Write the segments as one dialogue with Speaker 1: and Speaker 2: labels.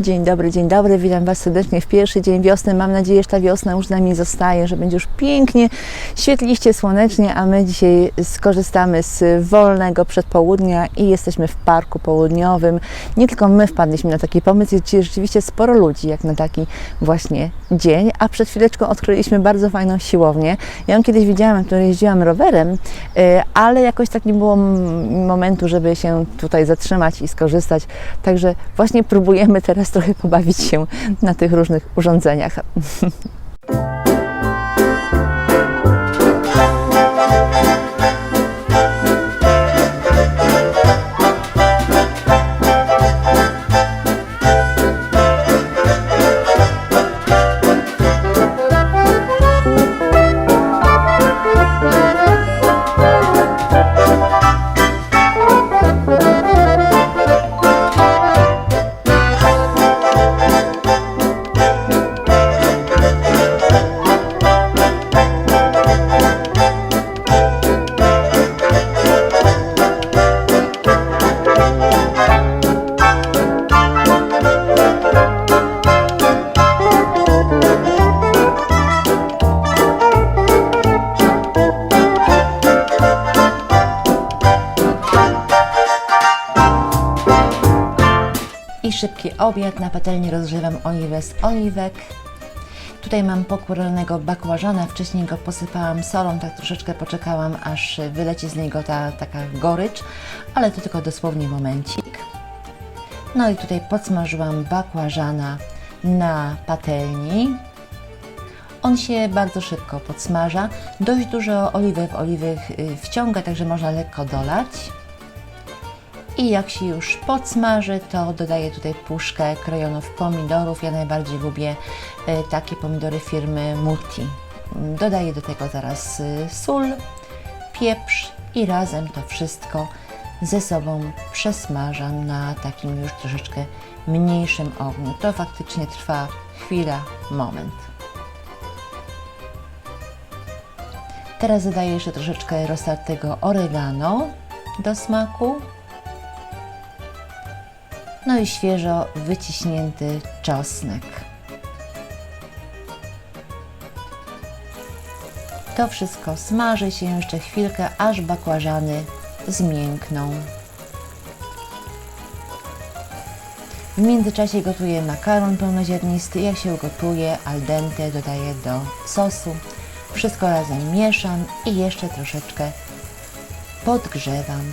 Speaker 1: Dzień dobry, dzień dobry. Witam Was serdecznie w pierwszy dzień wiosny. Mam nadzieję, że ta wiosna już z nami zostaje, że będzie już pięknie, świetliście, słonecznie, a my dzisiaj skorzystamy z wolnego przedpołudnia i jesteśmy w parku południowym. Nie tylko my wpadliśmy na taki pomysł, jest dzisiaj rzeczywiście sporo ludzi, jak na taki właśnie dzień, a przed chwileczką odkryliśmy bardzo fajną siłownię. Ja ją kiedyś widziałam, której jeździłam rowerem, y, ale jakoś tak nie było momentu, żeby się tutaj zatrzymać i skorzystać. Także właśnie próbujemy teraz trochę pobawić się na tych różnych urządzeniach. obiad. Na patelni rozgrzewam oliwę z oliwek. Tutaj mam pokuranego bakłażana. Wcześniej go posypałam solą, tak troszeczkę poczekałam, aż wyleci z niego ta taka gorycz, ale to tylko dosłownie momencik. No i tutaj podsmażyłam bakłażana na patelni. On się bardzo szybko podsmaża. Dość dużo oliwy w oliwy y, wciąga, także można lekko dolać. I jak się już podsmaży, to dodaję tutaj puszkę krojonów pomidorów. Ja najbardziej lubię e, takie pomidory firmy Mutti. Dodaję do tego zaraz y, sól, pieprz i razem to wszystko ze sobą przesmażam na takim już troszeczkę mniejszym ogniu. To faktycznie trwa chwila, moment. Teraz dodaję jeszcze troszeczkę roztartego oregano do smaku. No i świeżo wyciśnięty czosnek. To wszystko smaży się jeszcze chwilkę, aż bakłażany zmiękną. W międzyczasie gotuję makaron pełnoziarnisty. Jak się ugotuje, al dente dodaję do sosu. Wszystko razem mieszam i jeszcze troszeczkę podgrzewam.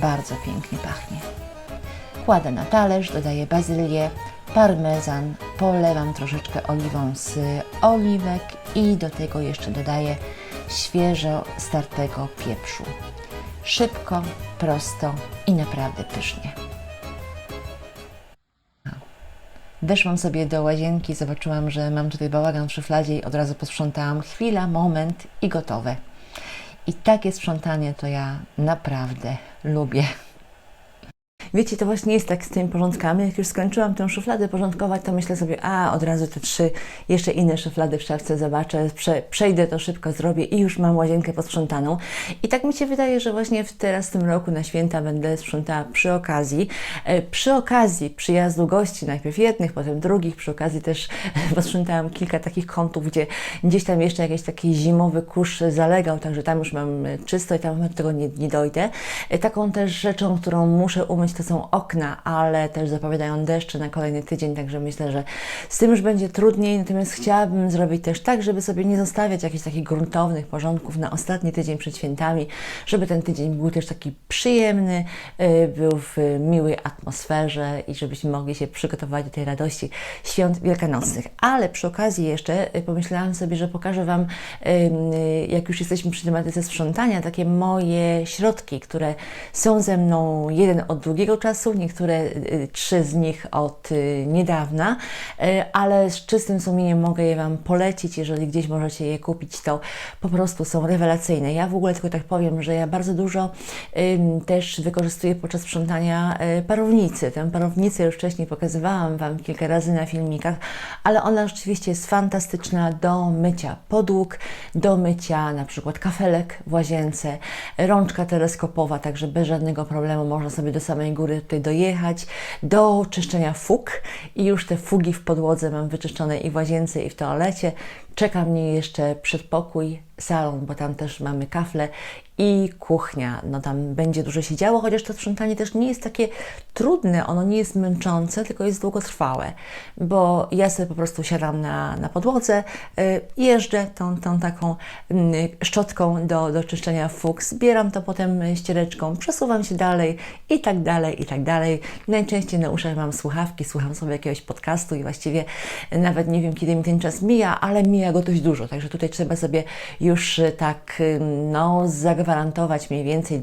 Speaker 1: Bardzo pięknie pachnie. Kładę na talerz, dodaję bazylię, parmezan, polewam troszeczkę oliwą z oliwek i do tego jeszcze dodaję świeżo startego pieprzu. Szybko, prosto i naprawdę pysznie. Weszłam sobie do łazienki, zobaczyłam, że mam tutaj bałagan w szufladzie i od razu posprzątałam. Chwila, moment i gotowe. I takie sprzątanie to ja naprawdę lubię. Wiecie, to właśnie jest tak z tymi porządkami. Jak już skończyłam tę szufladę porządkować, to myślę sobie, a od razu te trzy jeszcze inne szuflady w szafce zobaczę, prze, przejdę to szybko, zrobię i już mam łazienkę posprzątaną. I tak mi się wydaje, że właśnie w, teraz w tym roku na święta będę sprzątała przy okazji. E, Przy okazji przyjazdu gości, najpierw jednych, potem drugich, przy okazji też posprzątałam kilka takich kątów, gdzie gdzieś tam jeszcze jakiś taki zimowy kurz zalegał, także tam już mam czysto i tam do tego nie, nie dojdę. E, Taką też rzeczą, którą muszę umyć, to są okna, ale też zapowiadają deszcze na kolejny tydzień, także myślę, że z tym już będzie trudniej, natomiast chciałabym zrobić też tak, żeby sobie nie zostawiać jakichś takich gruntownych porządków na ostatni tydzień przed świętami, żeby ten tydzień był też taki przyjemny, y, był w miłej atmosferze i żebyśmy mogli się przygotować do tej radości świąt wielkanocnych. Ale przy okazji jeszcze y, pomyślałam sobie, że pokażę Wam, y, jak już jesteśmy przy tematyce sprzątania, takie moje środki, które są ze mną jeden od drugiego, długiego czasu, niektóre y, trzy z nich od y, niedawna, y, ale z czystym sumieniem mogę je Wam polecić. Jeżeli gdzieś możecie je kupić, to po prostu są rewelacyjne. Ja w ogóle tylko tak powiem, że ja bardzo dużo też wykorzystuję podczas sprzątania parownicy. Tę parownicę już wcześniej pokazywałam Wam kilka razy na filmikach, ale ona rzeczywiście jest fantastyczna do mycia podłóg, do mycia na przykład kafelek w łazience, rączka teleskopowa, także bez żadnego problemu można sobie do samej góry tutaj dojechać, do czyszczenia fug i już te fugi w podłodze mam wyczyszczone i w łazience i w toalecie. Czeka mnie jeszcze przedpokój, salon, bo tam też mamy kafle i kuchnia. No tam będzie dużo się działo, chociaż to sprzątanie też nie jest takie trudne, ono nie jest męczące, tylko jest długotrwałe, bo ja sobie po prostu siadam na, na podłodze, y, jeżdżę tą, tą taką y, szczotką do, do czyszczenia fug, zbieram to potem ściereczką, przesuwam się dalej i tak dalej, i tak dalej. Najczęściej na uszach mam słuchawki, słucham sobie jakiegoś podcastu i właściwie nawet nie wiem, kiedy mi ten czas mija, ale mija go dość dużo, także tutaj trzeba sobie już y, tak, y, no, zagwarantować mniej więcej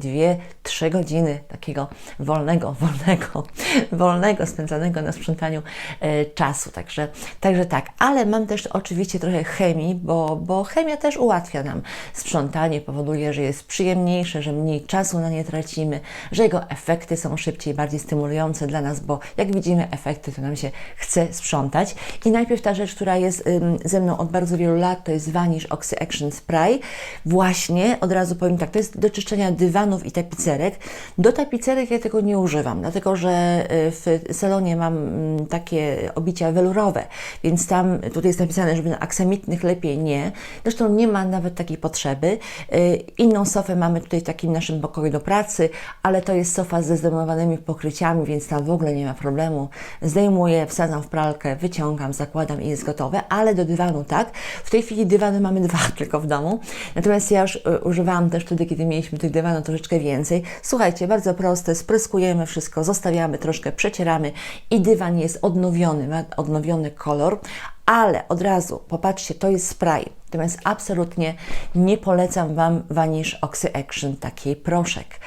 Speaker 1: 2-3 godziny takiego wolnego, wolnego, wolnego, spędzanego na sprzątaniu e, czasu. Także, także tak, ale mam też oczywiście trochę chemii, bo, bo chemia też ułatwia nam sprzątanie, powoduje, że jest przyjemniejsze, że mniej czasu na nie tracimy, że jego efekty są szybciej, bardziej stymulujące dla nas, bo jak widzimy efekty, to nam się chce sprzątać. I najpierw ta rzecz, która jest ze mną od bardzo wielu lat, to jest Vanish Oxy Action Spray. Właśnie, od razu powiem tak, to jest do czyszczenia dywanów i tapicerek. Do tapicerek ja tego nie używam, dlatego że y, w salonie mam mm, takie obicia welurowe, więc tam, tutaj jest napisane, żeby na aksamitnych lepiej nie. Zresztą nie ma nawet takiej potrzeby. Y, inną sofę mamy tutaj w takim naszym pokoju do pracy, ale to jest sofa ze zdejmowanymi pokryciami, więc tam w ogóle nie ma problemu. Zdejmuję, wsadzam w pralkę, wyciągam, zakładam i jest gotowe, ale do dywanu tak. W tej chwili dywany mamy dwa tylko w domu, natomiast ja już y, używałam też wtedy, kiedy mieliśmy tych dywanów troszeczkę więcej. Słuchajcie, bardzo proste, spryskujemy wszystko, zostawiamy troszkę, przecieramy i dywan jest odnowiony, ma odnowiony kolor, ale od razu, popatrzcie, to jest spray. Natomiast absolutnie nie polecam Wam Vanish Oxy Action, taki proszek.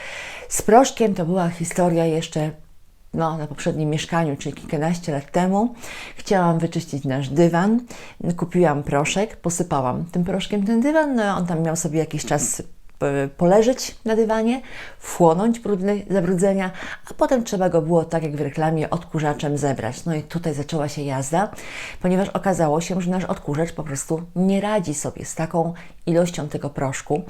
Speaker 1: Z proszkiem to była historia jeszcze no, na poprzednim mieszkaniu, czyli kilkanaście lat temu, chciałam wyczyścić nasz dywan. Kupiłam proszek, posypałam tym proszkiem ten dywan, no on tam miał sobie jakiś czas poleżeć na dywanie, wchłonąć brudne zabrudzenia, a potem trzeba go było, tak jak w reklamie, odkurzaczem zebrać. No i tutaj zaczęła się jazda, ponieważ okazało się, że nasz odkurzacz po prostu nie radzi sobie z taką ilością tego proszku.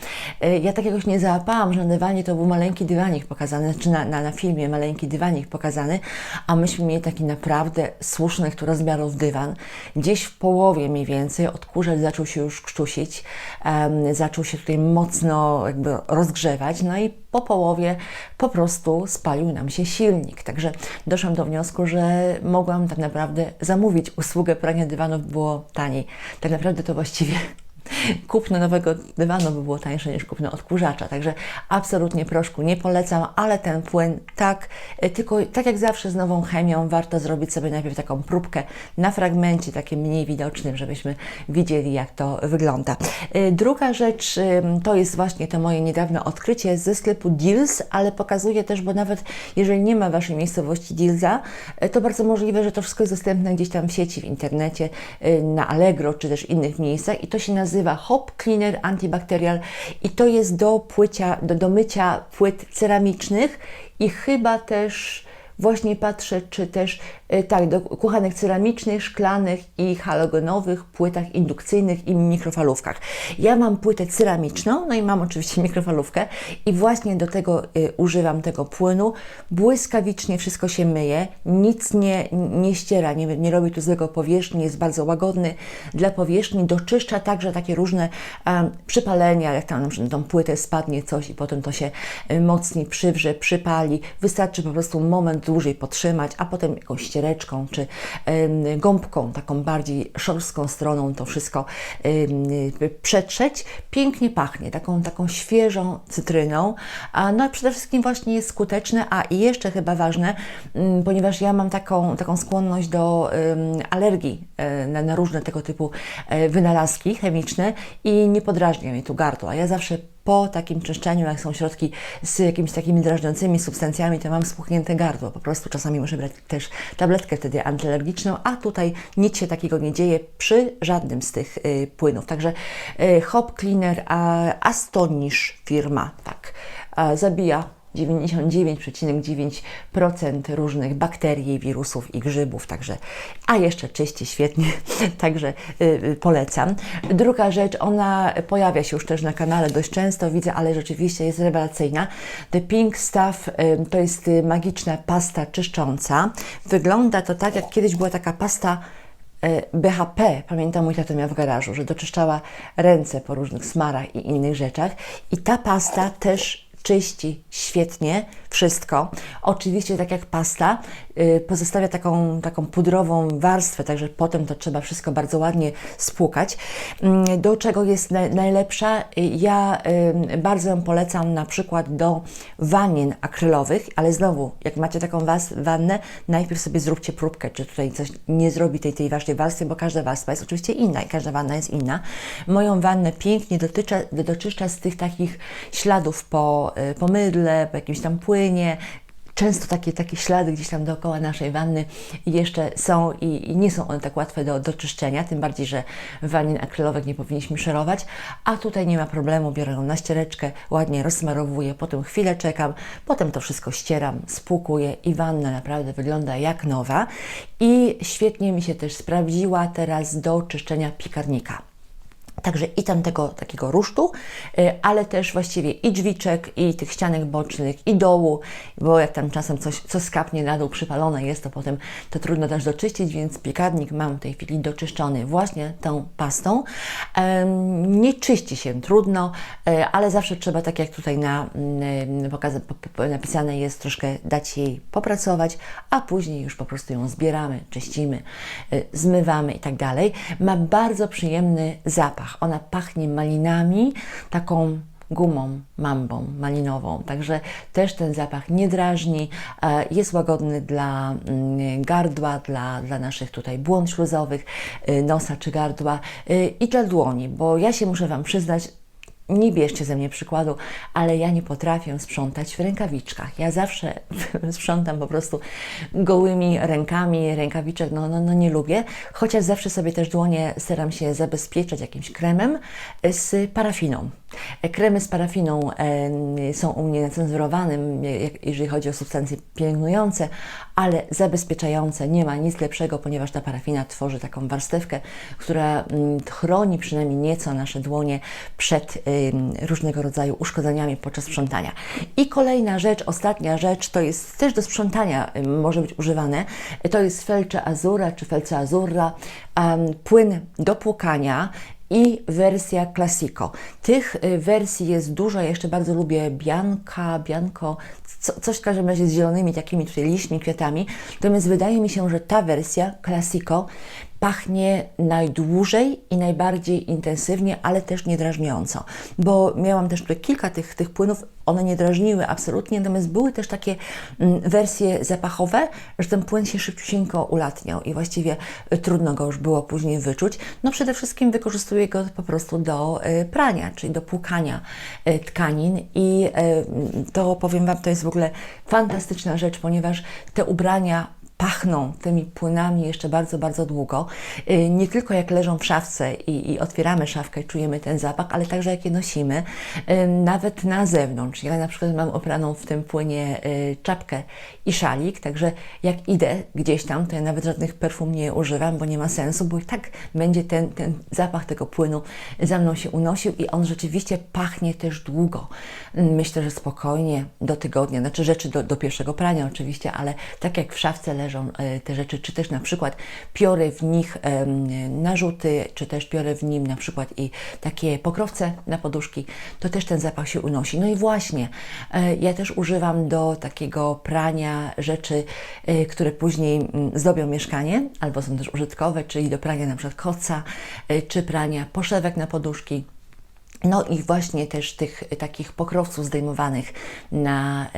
Speaker 1: Y, ja takiegoś nie załapałam, że na dywanie to był maleńki dywanik pokazany, czy na, na, na filmie maleńki dywanik pokazany, a myśmy mieli taki naprawdę słuszny, który rozmiarów dywan. Gdzieś w połowie mniej więcej odkurzacz zaczął się już krztusić, um, zaczął się tutaj mocno jakby rozgrzewać, no i po połowie po prostu spalił nam się silnik. Także doszłam do wniosku, że mogłam tak naprawdę zamówić usługę prania dywanów, było taniej. Tak naprawdę to właściwie kupno nowego dywanu by było tańsze niż kupno odkurzacza. Także absolutnie proszku nie polecam, ale ten płyn tak, e, tylko tak jak zawsze z nową chemią warto zrobić sobie najpierw taką próbkę na fragmencie, takim mniej widocznym, żebyśmy widzieli jak to wygląda. E, druga rzecz to jest właśnie to moje niedawne odkrycie ze sklepu Deals, ale pokazuje też, bo nawet jeżeli nie ma Waszej miejscowości Dealsa, e, to bardzo możliwe, że to wszystko jest dostępne gdzieś tam w sieci, w internecie, na Allegro czy też innych miejscach i to się nazywa nazywa Hop Cleaner Antibacterial i to jest do, płycia, do, do mycia płyt ceramicznych i chyba też właśnie patrzę, czy też tak, do kuchenek ceramicznych, szklanych i halogenowych, płytach indukcyjnych i mikrofalówkach. Ja mam płytę ceramiczną, no i mam oczywiście mikrofalówkę i właśnie do tego y, używam tego płynu. Błyskawicznie wszystko się myje, nic nie, nie ściera, nie, nie robi tu złego powierzchni, jest bardzo łagodny dla powierzchni, doczyszcza także takie różne przypalenia, jak tam na przykład tą płytę spadnie coś i potem to się y, mocniej przywrze, przypali. Wystarczy po prostu moment dłużej potrzymać, a potem jakąś ścierę ściereczką czy gąbką, taką bardziej szorstką stroną to wszystko przetrzeć. Pięknie pachnie, taką, taką świeżą cytryną, a no przede wszystkim właśnie jest skuteczne, a i jeszcze chyba ważne, ponieważ ja mam taką, taką skłonność do alergii e, na, na różne tego typu e, wynalazki chemiczne i nie podrażnia mnie tu gardła. Ja zawsze po takim czyszczeniu, jak są środki z jakimiś takimi drażniącymi substancjami, to mam spuchnięte gardło. Po prostu czasami muszę brać też tabletkę wtedy antyalergiczną, a tutaj nic się takiego nie dzieje przy żadnym z tych y, płynów. Także y, Hop Cleaner, a Astonish firma, tak, a, zabija 99,9% różnych bakterii, wirusów i grzybów, także, a jeszcze czyści świetnie, także y, polecam. Druga rzecz, ona pojawia się już też na kanale dość często, widzę, ale rzeczywiście jest rewelacyjna. The Pink Stuff y, to jest y, magiczna pasta czyszcząca. Wygląda to tak, jak kiedyś była taka pasta BHP, pamiętam mój tato miał w garażu, że doczyszczała ręce po różnych smarach i innych rzeczach i ta pasta też czyści świetnie wszystko. Oczywiście, tak jak pasta, pozostawia taką, taką pudrową warstwę, także potem to trzeba wszystko bardzo ładnie spłukać. Yy, do czego jest na, najlepsza? Yy, ja bardzo ją polecam na przykład do wanien akrylowych, ale znowu, jak macie taką was, wannę, najpierw sobie zróbcie próbkę, czy tutaj coś nie zrobi tej, tej waszej warstwy, bo każda warstwa jest oczywiście inna i każda wanna jest inna. Moją wannę pięknie dotyczy, doczyszcza z tych takich śladów po, po mydle, po jakimś tam płynie. Często takie, takie ślady gdzieś tam dookoła naszej wanny jeszcze są i, i nie są one tak łatwe do, do czyszczenia, tym bardziej, że wanien akrylowych nie powinniśmy szerować, a tutaj nie ma problemu, biorę ją na ściereczkę, ładnie rozsmarowuję, potem chwilę czekam, potem to wszystko ścieram, spłukuję i wanna naprawdę wygląda jak nowa i świetnie mi się też sprawdziła teraz do czyszczenia piekarnika. Także i tam tego takiego rusztu, y, ale też właściwie i drzwiczek, i tych ścianek bocznych, i dołu, bo jak tam czasem coś, coś skapnie na dół, przypalone jest, to potem to trudno też doczyścić, więc piekarnik mam w tej chwili doczyszczony właśnie tą pastą. Nie czyści się trudno, y, ale zawsze trzeba, tak jak tutaj na, y, napisane jest, troszkę dać jej popracować, a później już po prostu ją zbieramy, czyścimy, zmywamy i tak dalej. Ma bardzo przyjemny zapach zapach. Ona pachnie malinami, taką gumą, mambą malinową. Także też ten zapach nie drażni, e, jest łagodny dla mm, gardła, dla, dla naszych tutaj błąd śluzowych, y, nosa czy gardła y, i dla dłoni, bo ja się muszę Wam przyznać, nie bierzcie ze mnie przykładu, ale ja nie potrafię sprzątać w rękawiczkach. Ja zawsze sprzątam po prostu gołymi rękami, rękawiczek no, no, no nie lubię, chociaż zawsze sobie też dłonie staram się zabezpieczać jakimś kremem z parafiną. Kremy z parafiną e, są u mnie cenzurowanym, jeżeli chodzi o substancje pielęgnujące, ale zabezpieczające. Nie ma nic lepszego, ponieważ ta parafina tworzy taką warstewkę, która chroni przynajmniej nieco nasze dłonie przed różnego rodzaju uszkodzeniami podczas sprzątania. I kolejna rzecz, ostatnia rzecz, to jest też do sprzątania może być używane. To jest felcze azura czy felce azura, płyn do płukania i wersja Classico. Tych y, wersji jest dużo, ja jeszcze bardzo lubię Bianca, Bianco, co, coś w każdym razie z zielonymi takimi tutaj liśćmi, kwiatami. Natomiast wydaje mi się, że ta wersja Classico pachnie najdłużej i najbardziej intensywnie, ale też niedrażniąco. Bo miałam też tutaj kilka tych, tych płynów, one nie drażniły absolutnie, natomiast były też takie mm, wersje zapachowe, że ten płyn się szybciutko ulatniał i właściwie y, trudno go już było później wyczuć. No przede wszystkim wykorzystuję go po prostu do y, prania, czyli do płukania y, tkanin i to powiem Wam, to jest w ogóle fantastyczna rzecz, ponieważ te ubrania pachną tymi płynami jeszcze bardzo, bardzo długo. Y, nie tylko jak leżą w szafce i, i, otwieramy szafkę i czujemy ten zapach, ale także jak je nosimy, y, nawet na zewnątrz. Ja na przykład mam opraną w tym płynie y, czapkę i szalik, także jak idę gdzieś tam, to ja nawet żadnych perfum nie używam, bo nie ma sensu, bo i tak będzie ten, ten zapach tego płynu za mną się unosił i on rzeczywiście pachnie też długo. Myślę, że spokojnie do tygodnia, znaczy rzeczy do, do pierwszego prania oczywiście, ale tak jak w szafce leży leżą e, te rzeczy, czy też na przykład piorę w nich narzuty, czy też piorę w nim na przykład i takie pokrowce na poduszki, to też ten zapach się unosi. No i właśnie, e, ja też używam do takiego prania rzeczy, e, które później mm, zdobią mieszkanie, albo są też użytkowe, czyli do prania na przykład koca, czy prania poszewek na poduszki No i właśnie też tych takich pokrowców zdejmowanych na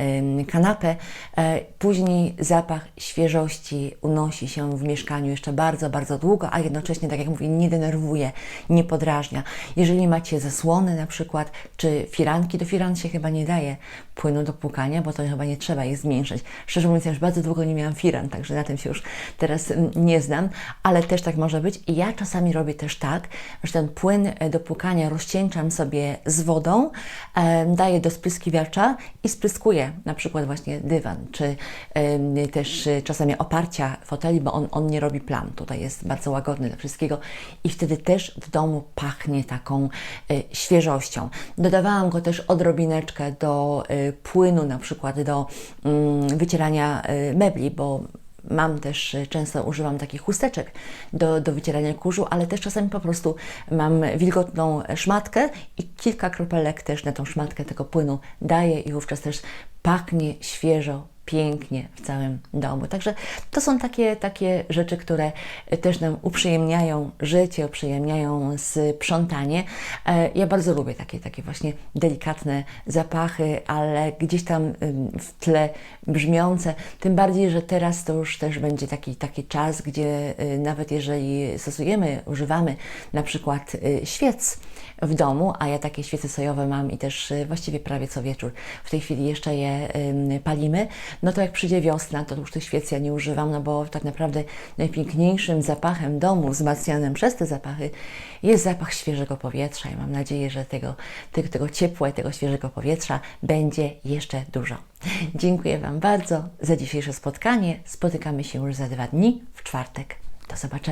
Speaker 1: kanapę. E, Później zapach świeżości unosi się w mieszkaniu jeszcze bardzo, bardzo długo, a jednocześnie, tak jak mówię, nie denerwuje, nie podrażnia. Jeżeli macie zasłony na przykład, czy firanki, do firan się chyba nie daje płynu do płukania, bo to chyba nie trzeba je zmniejszyć. Szczerze mówiąc, ja już bardzo długo nie miałam firan, także na tym się już teraz nie znam, ale też tak może być. I ja czasami robię też tak, że ten płyn e, do płukania rozcieńczam sobie z wodą, daję do spryskiwacza i spryskuję na przykład właśnie dywan, czy też e, czasami oparcia foteli, bo on, on nie robi plam. Tutaj jest bardzo łagodny do wszystkiego i wtedy też w domu pachnie taką e, świeżością. Dodawałam go też odrobineczkę do e, płynu, na przykład do mm, wycierania mebli, bo Mam też, y, często używam takich chusteczek do, do wycierania kurzu, ale też czasami po prostu mam wilgotną szmatkę i kilka kropelek też na tą szmatkę tego płynu daję i wówczas też pachnie świeżo, pięknie w całym domu. Także to są takie, takie rzeczy, które też nam uprzyjemniają życie, uprzyjemniają sprzątanie. E, Ja bardzo lubię takie, takie właśnie delikatne zapachy, ale gdzieś tam w tle brzmiące. Tym bardziej, że teraz to już też będzie taki, taki czas, gdzie y, nawet jeżeli stosujemy, używamy na przykład y, świec w domu, a ja takie świece sojowe mam i też y, właściwie prawie co wieczór w tej chwili jeszcze je palimy, no to jak przyjdzie wiosna, to już tych świec ja nie używam, no bo tak naprawdę najpiękniejszym zapachem domu, wzmacnianym przez te zapachy, jest zapach świeżego powietrza i mam nadzieję, że tego, tego, tego tego świeżego powietrza będzie jeszcze dużo. Dziękuję Wam bardzo za dzisiejsze spotkanie. Spotykamy się już za dwa dni w czwartek. Do zobaczenia.